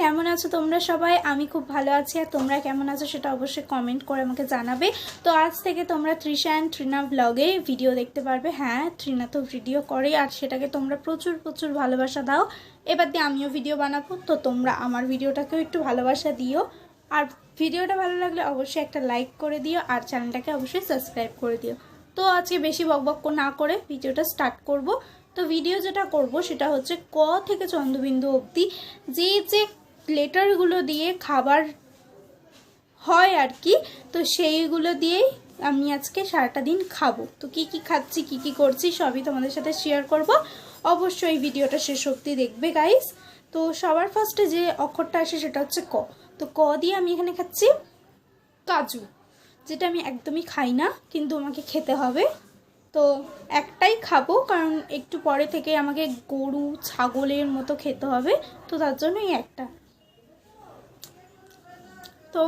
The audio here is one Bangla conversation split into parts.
কেমন আছো তোমরা সবাই? আমি খুব ভালো আছি আর তোমরা কেমন আছো সেটা অবশ্যই কমেন্ট করে আমাকে জানাবে। তো আজ থেকে তোমরা তৃষা অ্যান্ড ট্রিনা ব্লগে ভিডিও দেখতে পারবে। হ্যাঁ ট্রিনা তো ভিডিও করে আর সেটাকে তোমরা প্রচুর প্রচুর ভালোবাসা দাও। এবার দিয়ে আমিও ভিডিও বানাবো। তো তোমরা আমার ভিডিওটাকেও একটু ভালোবাসা দিও। আর ভিডিওটা ভালো লাগলে অবশ্যই একটা লাইক করে দিও আর চ্যানেলটাকে অবশ্যই সাবস্ক্রাইব করে দিও। তো আজকে বেশি বকবক না করে ভিডিওটা স্টার্ট করব। তো ভিডিও যেটা করব সেটা হচ্ছে ক থেকে চন্দ্রবিন্দু অবধি যে যে লেটারগুলো দিয়ে খাবার হয় আর কি, তো সেইগুলো দিয়েই আমি আজকে সারাটা দিন খাব। তো কি কি খাচ্ছি, কি কি করছি সবই তোমাদের সাথে শেয়ার করব। অবশ্যই ভিডিওটা শেষ অবধি দেখবে গাইস তো সবার ফার্স্টে যে অক্ষরটা আসে সেটা হচ্ছে ক। তো ক দিয়ে আমি এখানে খাচ্ছি কাজু, যেটা আমি একদমই খাই না, কিন্তু আমাকে খেতে হবে। তো একটাই খাব, কারণ একটু পরে থেকে আমাকে গরু, ছাগলের মতো খেতে হবে, তো তার জন্যই একটা। তো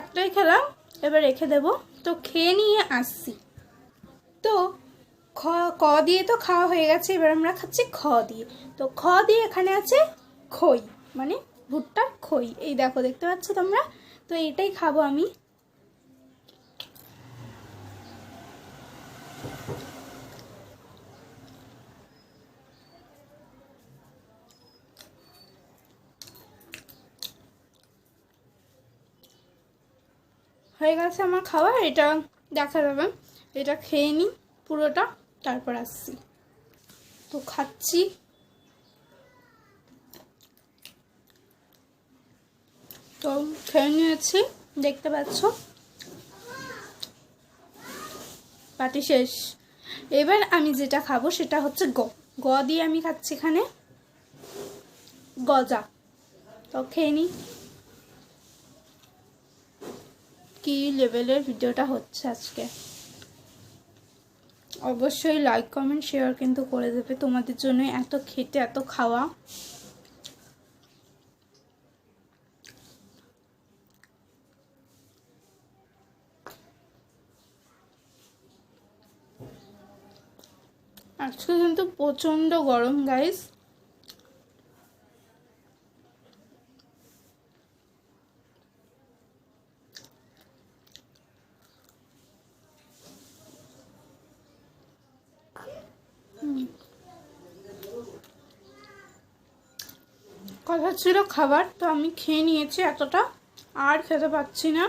একটাই খেলাম, এবার রেখে দেব। তো খেয়ে নিয়ে আসছি। তো খ, ক দিয়ে তো খাওয়া হয়ে গেছে, এবার আমরা খাচ্ছি খ দিয়ে। তো খ দিয়ে এখানে আছে খই মানে ভুট্টার খই। এই দেখো, দেখতে পাচ্ছ তোমরা? তো এইটাই খাব আমি। হয়ে গেছে আমার খাবার, এটা দেখা যাবে এটা খেয়ে নিই, পুরোটা, তারপর আসছি। তো খাচ্ছি। তো খেয়ে নিয়েছি, দেখতে পাচ্ছ? পাটি শেষ। এবার আমি যেটা খাব সেটা হচ্ছে গ। গ দিয়ে আমি খাচ্ছি এখানে। গজা। তো খেয়ে নিই। কি লেভেলের ভিডিওটা হচ্ছে আজকে? অবশ্যই লাইক কমেন্ট শেয়ার কিন্তু করে দেবে। তোমাদের জন্য এত খেতে এত খাওয়া। আজকে কিন্তু প্রচণ্ড গরম গাইস কথা ছিল খাবার, তো আমি খেয়ে নিয়েছি এতটা। আর খেতে পাচ্ছি না।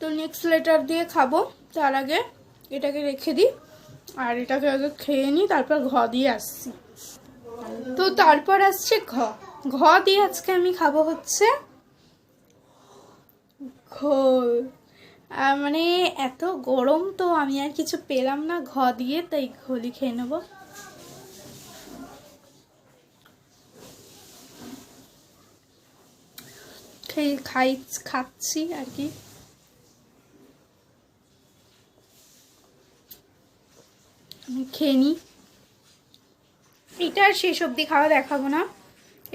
তো নেক্সট লেটার দিয়ে খাব, তার আগে এটাকে রেখে দিই। আর এটাকে আগে খেয়ে নিই, তারপর ঘ দিয়ে আসছি। তো তারপর আসছে ঘ। ঘ দিয়ে আজকে আমি খাব হচ্ছে ঘোল। মানে এত গরম তো আমি আর কিছু পেলাম না, ঘ দিয়ে, তাই ঘোলই খেয়ে নেব। খেয়ে খাই, খাচ্ছি আর কি। খেয়ে নিই। এটা শেষ অবধি খাওয়া দেখাবো না।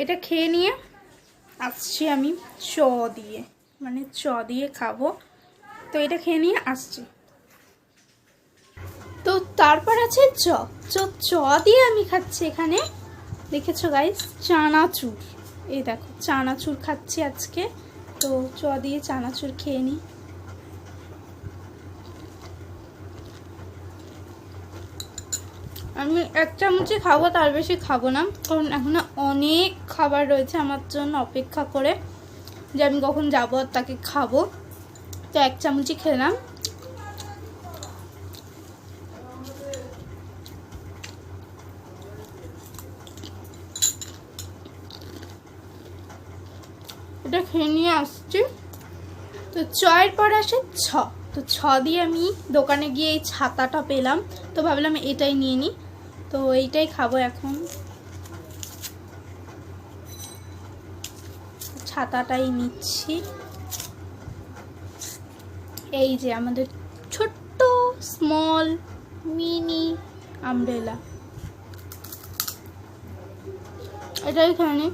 এটা খেয়ে নিয়ে আসছি আমি চ দিয়ে মানে চ দিয়ে খাব। তো এটা খেয়ে নিয়ে আসছি। তো তারপর আছে চ চ চ দিয়ে আমি খাচ্ছি এখানে। দেখেছ গাইস চানাচুর। এই দেখো, চানাচুর খাচ্ছি আজকে। তো চ দিয়ে চানাচুর খেয়ে নিই আমি এক চামচই খাব, তার বেশি খাব না। কারণ এখনও অনেক খাবার রয়েছে আমার জন্য অপেক্ষা করে। যে আমি কখন যাব আর তাকে খাব। তো এক চামচই খেলাম। এটা খেয়ে নিয়ে আসছি। তো চয়ের পর আসে ছ। তো ছ দিয়ে আমি দোকানে গিয়ে এই ছাতাটা পেলাম। তো ভাবলাম এটাই নিয়ে নিই তো এইটাই খাব এখন। ছাতাটাই নিচ্ছি। এই যে আমাদের ছোট্ট স্মল মিনি আমব্রেলা এটা এখানে।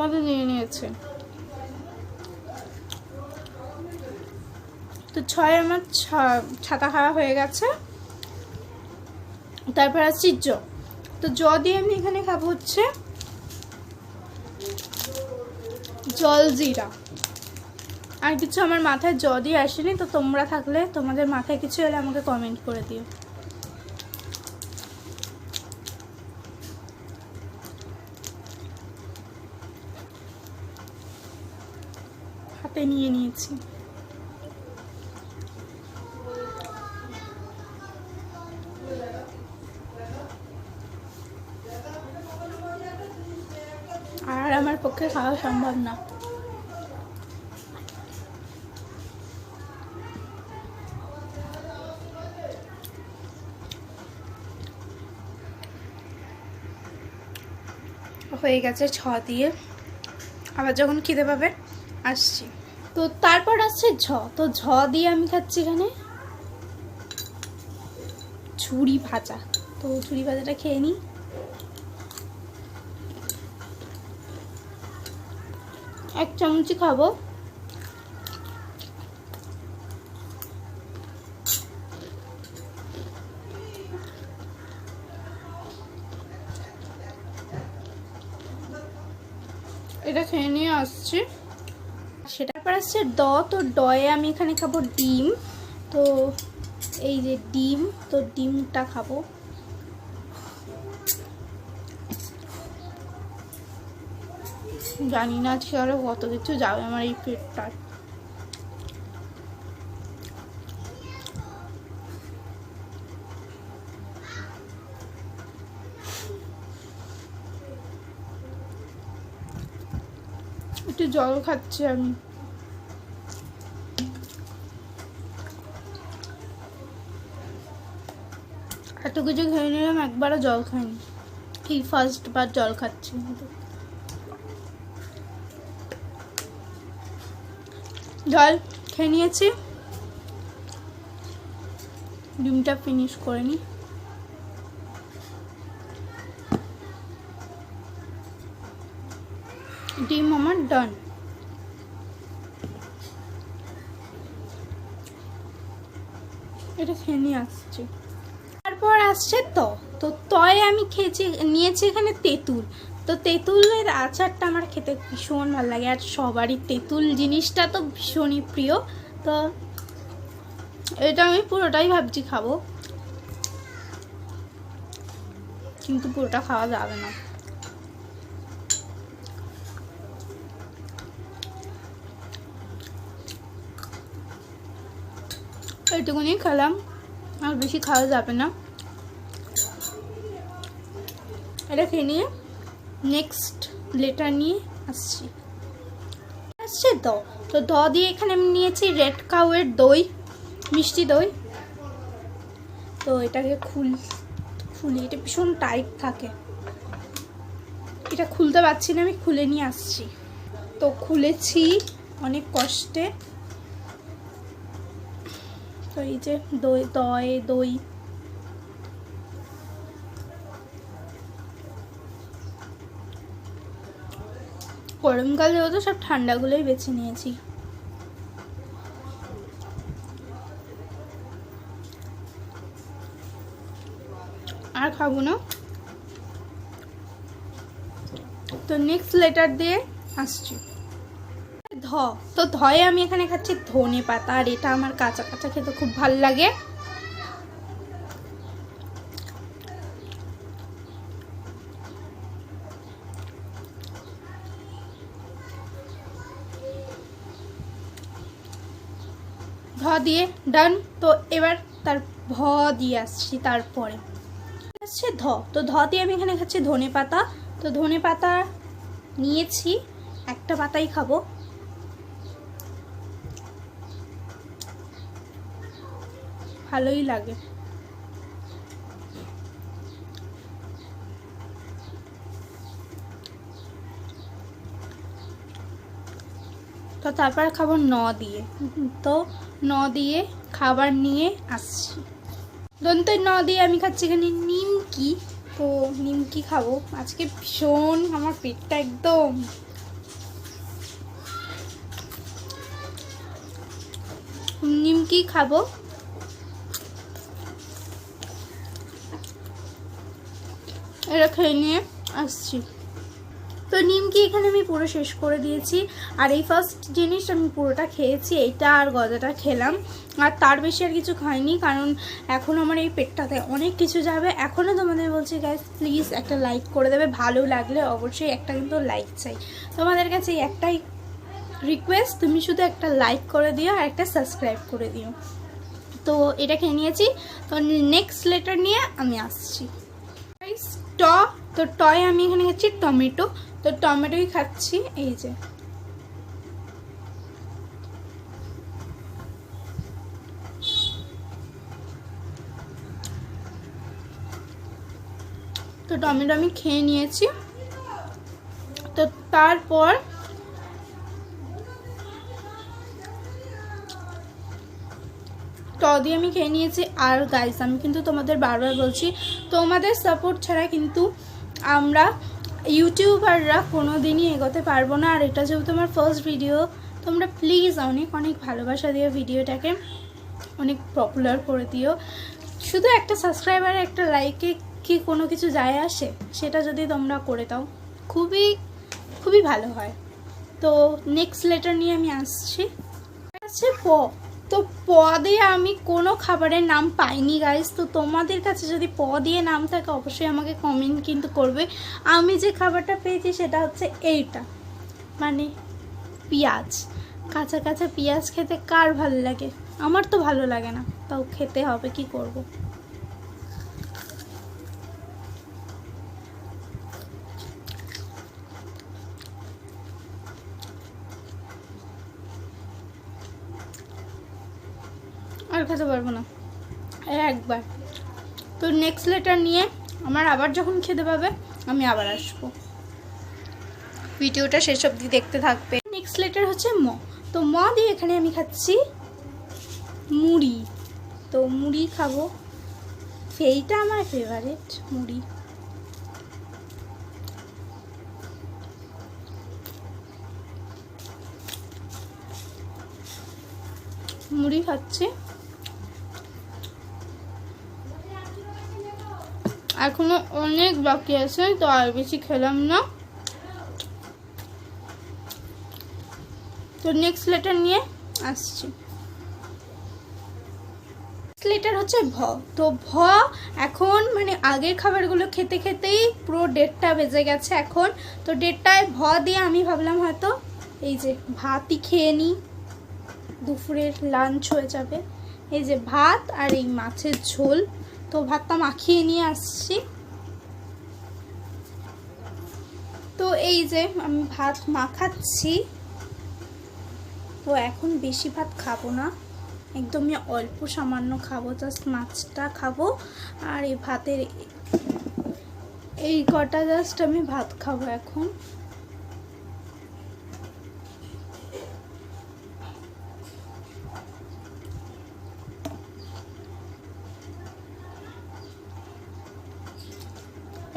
মধ্যে নিয়ে নিয়েছে। তো ছয় আমার ছাতা খাওয়া হয়ে গেছে। তারপর আসছি জ। তো জ দিয়ে আমি এখানে খাব হচ্ছে জল জিরা। আর কিছু আমার মাথায় জ দিয়ে আসেনি, তো তোমরা থাকলে, তোমাদের মাথায় কিছু এলে আমাকে কমেন্ট করে দিও। হাতে নিয়ে নিয়েছি। খাওয়া সম্ভব না। হয়ে গেছে ছ দিয়ে। আবার যখন খিদে পাবে, আসছি। তো তারপর আসছে ঝ। তো ঝ দিয়ে আমি খাচ্ছি এখানে ঝুড়ি ভাজা। তো ঝুড়ি ভাজাটা খেয়ে নিই। এক চামচই খাব। এটা খেয়ে নিয়ে আসছি। সেটার পর আসছে ড তো ডয়ে আমি এখানে খাব ডিম। তো এই যে ডিম, তো ডিমটা খাব। জানি না আজকে আরও কত কিছু যাবে আমার এই পেটটার একটু জল খাচ্ছি আমি। এত কিছু খেয়ে নিলাম, একবারও জল খাইনি। এই ফার্স্ট বার জল খাচ্ছি। জল খেয়ে নিয়েছি। ডিমটা ফিনিশ করে নি ডিম আমার ডান এটা খেয়ে নিয়ে আসছি। তারপর আসছে ত। তো তয়ে আমি খেয়েছি, নিয়েছি এখানে তেঁতুল। তো তেঁতুলের আচারটা আমার খেতে ভীষণ ভালো লাগে, আর সবারই তেঁতুল জিনিসটা তো ভীষণই প্রিয়। তো এটা আমি পুরোটাই ভাবছি খাব। কিন্তু পুরোটা খাওয়া যাবে না। এইটুকুনি খেলাম, আর বেশি খাওয়া যাবে না। এটা খেয়ে নিয়ে নেক্সট লেটার নিয়ে আসছি। আসছে দ। তো দ দিয়ে এখানে আমি নিয়েছি রেড কাউয়ের দই, মিষ্টি দই। তো এটাকে খুল, খুলি, এটা ভীষণ টাইট থাকে। এটা খুলতে পারছি না, আমি খুলে নিয়ে আসছি। তো খুলেছি অনেক কষ্টে। তো এই যে দই দই দই। গরমকাল যেহেতু সব ঠান্ডাগুলোই বেছে নিয়েছি। আর খাব না। তো নেক্সট লেটার দিয়ে আসছি। ধ, তো ধয়ে আমি এখানে খাচ্ছি ধনে পাতা আর এটা আমার কাঁচা কাঁচা খেতে খুব ভালো লাগে। ধ দিয়ে ডান। তো এবার তার ভ দিয়ে আসছি তারপরে। আসছে ধ। তো ধ দিয়ে আমি এখানে খাচ্ছি ধনে পাতা। তো ধনে পাতা নিয়েছি। একটা পাতাই খাব। ভালোই লাগে। তো তারপর খাব ন দিয়ে। তো ন দিয়ে খাবার নিয়ে আসছি। দন্তের ন দিয়ে আমি খাচ্ছি এখানে নিমকি। তো নিমকি খাব। আজকে ভীষণ আমার পেটটা একদম। নিমকি খাব। এটা খেয়ে নিয়ে আসছি। তো নিমকি এখানে আমি পুরো শেষ করে দিয়েছি। আর এই ফার্স্ট জিনিস আমি পুরোটা খেয়েছি এইটা আর গজাটা খেলাম। আর তার বেশি আর কিছু খাইনি কারণ এখন আমার এই পেটটাতে অনেক কিছু যাবে। এখনও তোমাদের বলছি গ্যাস প্লিজ একটা লাইক করে দেবে। ভালো লাগলে অবশ্যই একটা কিন্তু লাইক চাই। তোমাদের কাছে একটাই রিকোয়েস্ট তুমি শুধু একটা লাইক করে দিও আর একটা সাবস্ক্রাইব করে দিও। তো এটা খেয়ে নিয়েছি। তো নেক্সট লেটার নিয়ে আমি আসছি। Guys, ট তো টয় আমি এখানে খাচ্ছি টমেটো। তো টমেটোই খাচ্ছি, এই যে। তো টমেটো আমি খেয়ে নিয়েছি। তো তারপর ট দিয়ে আমি খেয়ে নিয়েছি। আর গাইস আমি কিন্তু তোমাদের বারবার বলছি, তোমাদের সাপোর্ট ছাড়া কিন্তু আমরা ইউটিউবাররা কোনো দিনই এগোতে পারব না। আর এটা যেহেতু আমার ফার্স্ট ভিডিও তোমরা প্লিজ অনেক অনেক ভালোবাসা দিও ভিডিওটাকে অনেক পপুলার করে দিও। শুধু একটা সাবস্ক্রাইবার একটা লাইকে কি কোনো কিছু যায় আসে? সেটা যদি তোমরা করে দাও, খুবই খুবই ভালো হয়। তো নেক্সট লেটার নিয়ে আমি আসছি। আছে প। তো প দিয়ে আমি কোনো খাবারের নাম পাইনি গাইজ তো তোমাদের কাছে যদি প দিয়ে নাম থাকে, অবশ্যই আমাকে কমেন্ট কিন্তু করবে। আমি যে খাবারটা পেয়েছি সেটা হচ্ছে এইটা। মানে পেঁয়াজ। কাঁচা কাঁচা পেঁয়াজ খেতে কার ভালো লাগে? আমার তো ভালো লাগে না। তাও খেতে হবে, কি করব। খেতে পারব না। একবার। তো নেক্সট লেটার নিয়ে আমার আবার যখন খেতে পাবে আমি আবার আসব। ভিডিওটা শেষ অবধি দেখতে থাকবে। নেক্সট লেটার হচ্ছে ম। তো ম দিয়ে এখানে আমি খাচ্ছি মুড়ি। তো মুড়ি খাব। সেইটা আমার ফেভারিট মুড়ি। মুড়ি খাচ্ছি। এখনও অনেক বাকি আছে, তো আর বেশি খেলাম না। তো নেক্সট লেটার নিয়ে আসছি। লেটার হচ্ছে ভ। তো ভ এখন মানে আগের খাবারগুলো খেতে খেতেই পুরো ডেটটা বেজে গেছে এখন। তো ডেটটায় ভ দিয়ে আমি ভাবলাম হয়তো এই যে ভাতই খেয়ে নিই। দুপুরের লাঞ্চ হয়ে যাবে। এই যে ভাত আর এই মাছের ঝোল। তো ভাতটা মাখিয়ে নিয়ে আসছি। তো এই যে আমি ভাত মাখাচ্ছি। তো এখন বেশি ভাত খাব না। একদমই অল্প সামান্য খাব জাস্ট মাছটা খাব। আর এই ভাতের এই কটা জাস্ট আমি ভাত খাব এখন।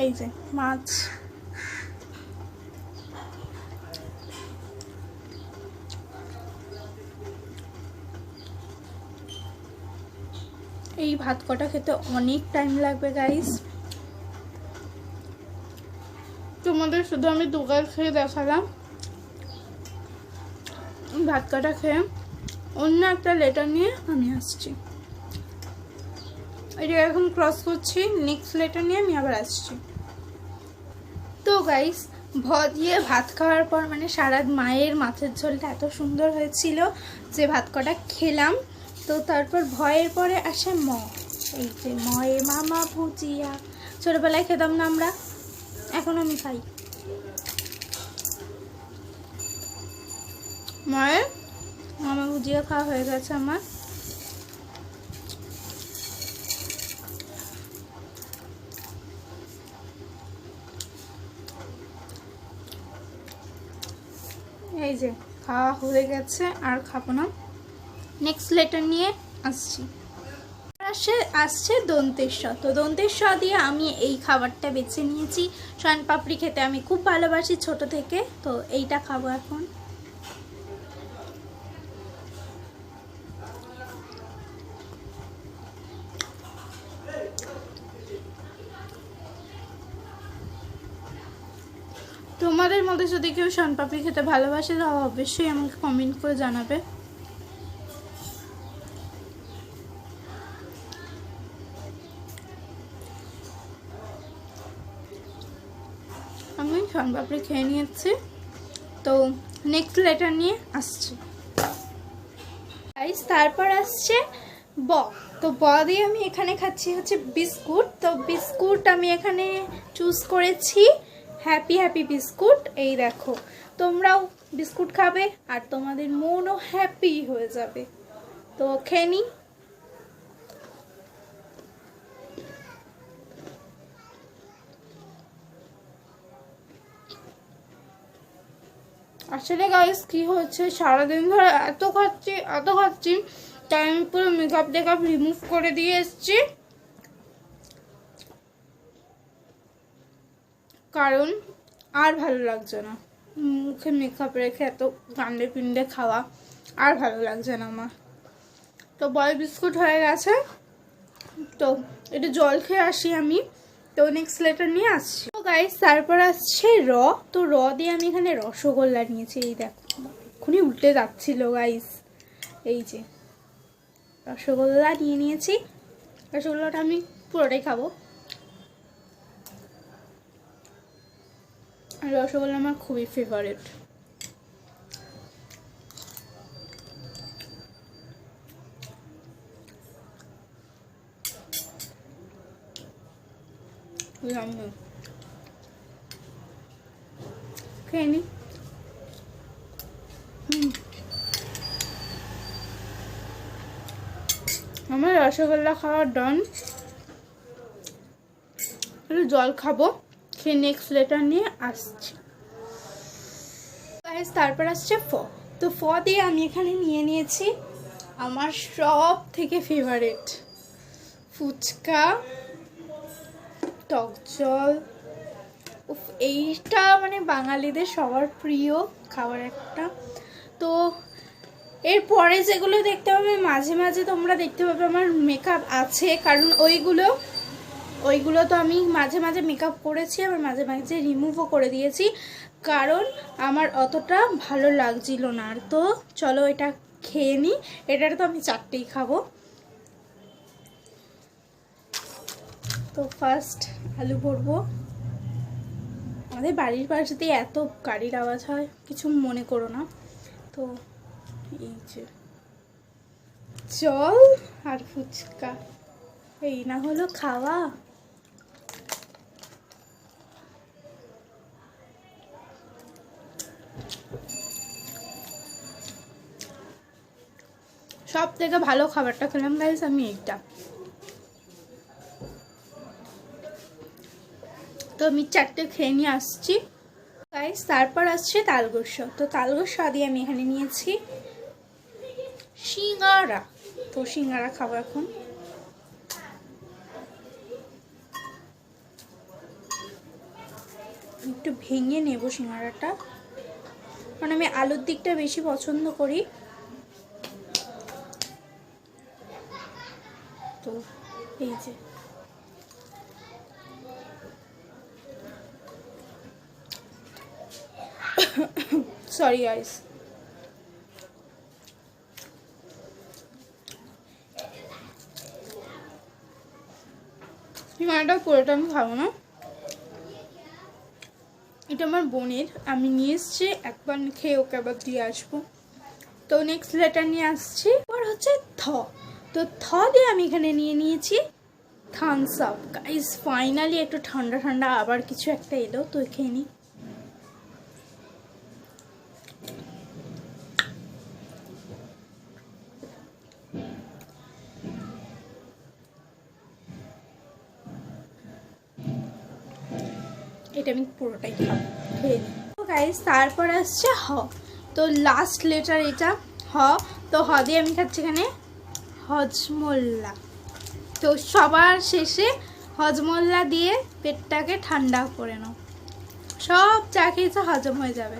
এই যে, মাছ। এই ভাত কটা খেতে অনেক টাইম লাগবে গাইস তোমাদের শুধু আমি দুগাল খেয়ে দেখালাম। ভাত কটা খেয়ে। অন্য একটা লেটার নিয়ে আমি আসছি। এটা এখন ক্রস করছি নেক্সট লেটার নিয়ে আমি আবার আসছি। তো গাইস ভ দিয়ে ভাত খাওয়ার পর মানে সারা মায়ের মাছের ঝোলটা এত সুন্দর হয়েছিল যে ভাত কটা খেলাম। তো তারপর ভয়ের পরে আসে ম। এই যে ময়ে মামা ভুজিয়া। ছোটোবেলায় খেতাম না আমরা, এখন আমি খাই। মায়ের মামা ভুজিয়া খাওয়া হয়ে গেছে আমার। এই যে, খাওয়া হয়ে গেছে, আর খাব না। নেক্সট লেটার নিয়ে আসছি। আসে, আসছে দন্তেশ্বর। তো দন্তেশ্বর দিয়ে আমি এই খাবারটা বেছে নিয়েছি। সয়ন পাপড়ি খেতে আমি খুব ভালোবাসি ছোট থেকে, তো এইটা খাব এখন। তোমাদের যদি কেউ শনপাপড়ি খেতে ভালোবাসে তাহলে অবশ্যই আমাকে কমেন্ট করে জানাবে। আমি শনপাপড়ি খেয়ে নিয়েছি। তো নেক্সট লেটার নিয়ে আসছি। তারপর আসছে ব। তো ব দিয়ে আমি এখানে খাচ্ছি হচ্ছে বিস্কুট। তো বিস্কুট আমি এখানে চুজ করেছি। হ্যাপি হ্যাপি বিস্কুট এই দেখো, তোমরাও বিস্কুট খাবে আর তোমাদের মনও হ্যাপি হয়ে যাবে। তো খেয়ে নিই আসলে গাইস কি হচ্ছে সারাদিন ধরে এত খাচ্ছি এত খাচ্ছি, তাই আমি পুরো মেকআপ টেকআপ রিমুভ করে দিয়ে এসছি। কারণ আর ভালো লাগছে না। মুখে মেকআপ রেখে এত কান্ডে পিন্ডে খাওয়া আর ভালো লাগছে না আমার। তো বয় বিস্কুট হয়ে গেছে। তো একটু জল খেয়ে আসি আমি। তো নেক্সট লেটার নিয়ে আসছি। তো গাইস তারপর আসছে র। তো র দিয়ে আমি এখানে রসগোল্লা নিয়েছি। এই দেখো, এক্ষুনি উল্টে যাচ্ছিল গাইস এই যে, রসগোল্লা নিয়ে নিয়েছি। রসগোল্লাটা আমি পুরোটাই খাব। রসগোল্লা আমার খুবই ফেভারেট খেয়ে আমার রসগোল্লা খাওয়া ডন জল খাব। খেয়ে নেক্সট লেটার নিয়ে আসছি। তারপর আসছে ফ। তো ফ দিয়ে আমি এখানে নিয়ে নিয়েছি আমার সব থেকে ফেভারিট ফুচকা, টক জল। এইটা মানে বাঙালিদের সবার প্রিয় খাবার একটা। তো এরপরে যেগুলো দেখতে পাবে, মাঝে মাঝে তোমরা দেখতে পাবে আমার মেকআপ আছে, কারণ ওইগুলো ওইগুলো তো আমি মাঝে মাঝে মেকআপ করেছি, আবার মাঝে মাঝে রিমুভও করে দিয়েছি। কারণ আমার অতটা ভালো লাগছিল না। আর তো চলো এটা খেয়ে নিই এটার তো আমি চারটেই খাব। তো ফার্স্ট আলু ভরবো। আমাদের বাড়ির পাশে দিয়ে এত গাড়ির আওয়াজ হয়, কিছু মনে করো না। তো এই যে জল আর ফুচকা, এই না হলো খাওয়া। সব থেকে ভালো খাবারটা খেলাম গাইস আমি এইটা। তো আমি চারটে খেয়ে নিয়ে আসছি। গাইস তারপর আসছে তালগোস্ব তো তালগোস্ব দিয়ে আমি এখানে নিয়েছি। সিঙ্গারা। তো সিঙ্গারা খাব এখন। একটু ভেঙে নেব সিঙ্গারাটা। কারণ আমি আলুর দিকটা বেশি পছন্দ করি তো এই যে। সরি গাইস হিমালয়টা পুরোটা আমি খাব না। এটা আমার বোনের। আমি নিয়ে এসছি, একবার খেয়ে ওকে আবার দিয়ে আসব। তো নেক্সট লেটার নিয়ে আসছি। এবার হচ্ছে থ। তো থ দিয়ে আমি এখানে নিয়ে নিয়েছি থামস আপ গাইস ফাইনালি একটু ঠান্ডা ঠান্ডা আবার কিছু একটা এলো, তো খেয়ে নিই এটা আমি পুরোটাই খাব খেয়ে তো তারপর আসছে হ। তো লাস্ট লেটার এটা, হ। তো হ দিয়ে আমি খাচ্ছি এখানে হজমোল্লা। তো সবার শেষে হজমোল্লা দিয়ে পেটটাকে ঠান্ডা করে নাও। সব চা খেয়েছে হজম হয়ে যাবে।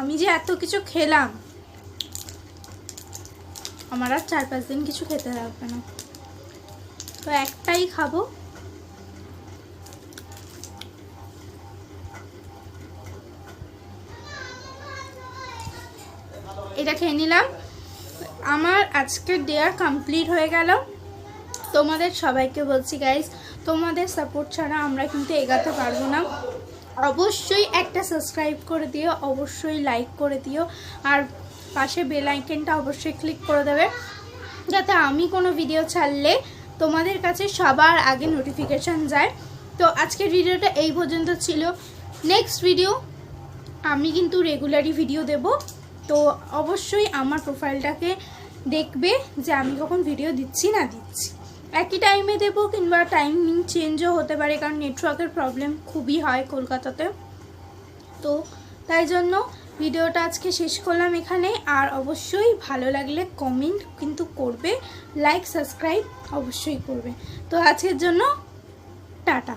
আমি যে এত কিছু খেলাম, আমার আর চার পাঁচ দিন কিছু খেতে লাগবে না। তো একটাই খাব। এটা খেয়ে নিলাম। আমার আজকের ডেয়ার কমপ্লিট হয়ে গেল। তোমাদের সবাইকে বলছি গাইজ তোমাদের সাপোর্ট ছাড়া আমরা কিন্তু এগাতে পারব না। অবশ্যই একটা সাবস্ক্রাইব করে দিও, অবশ্যই লাইক করে দিও, আর পাশে বেল আইকনটা অবশ্যই ক্লিক করে দেবে। যাতে আমি কোনো ভিডিও ছাড়লে তোমাদের কাছে সবার আগে নোটিফিকেশান যায়। তো আজকের ভিডিওটা এই পর্যন্ত ছিল। নেক্সট ভিডিও আমি কিন্তু রেগুলারই ভিডিও দেব। তো অবশ্যই আমার প্রোফাইলটাকে দেখবে যে আমি কখন ভিডিও দিচ্ছি না দিচ্ছি। একই টাইমে দেবো কিংবা টাইমিং চেঞ্জও হতে পারে, কারণ নেটওয়ার্কের প্রবলেম খুবই হয় কলকাতাতে। তো তাই জন্য ভিডিওটা আজকে শেষ করলাম এখানে। আর অবশ্যই ভালো লাগলে কমেন্ট কিন্তু করবে লাইক সাবস্ক্রাইব অবশ্যই করবে। তো আজকের জন্য টাটা।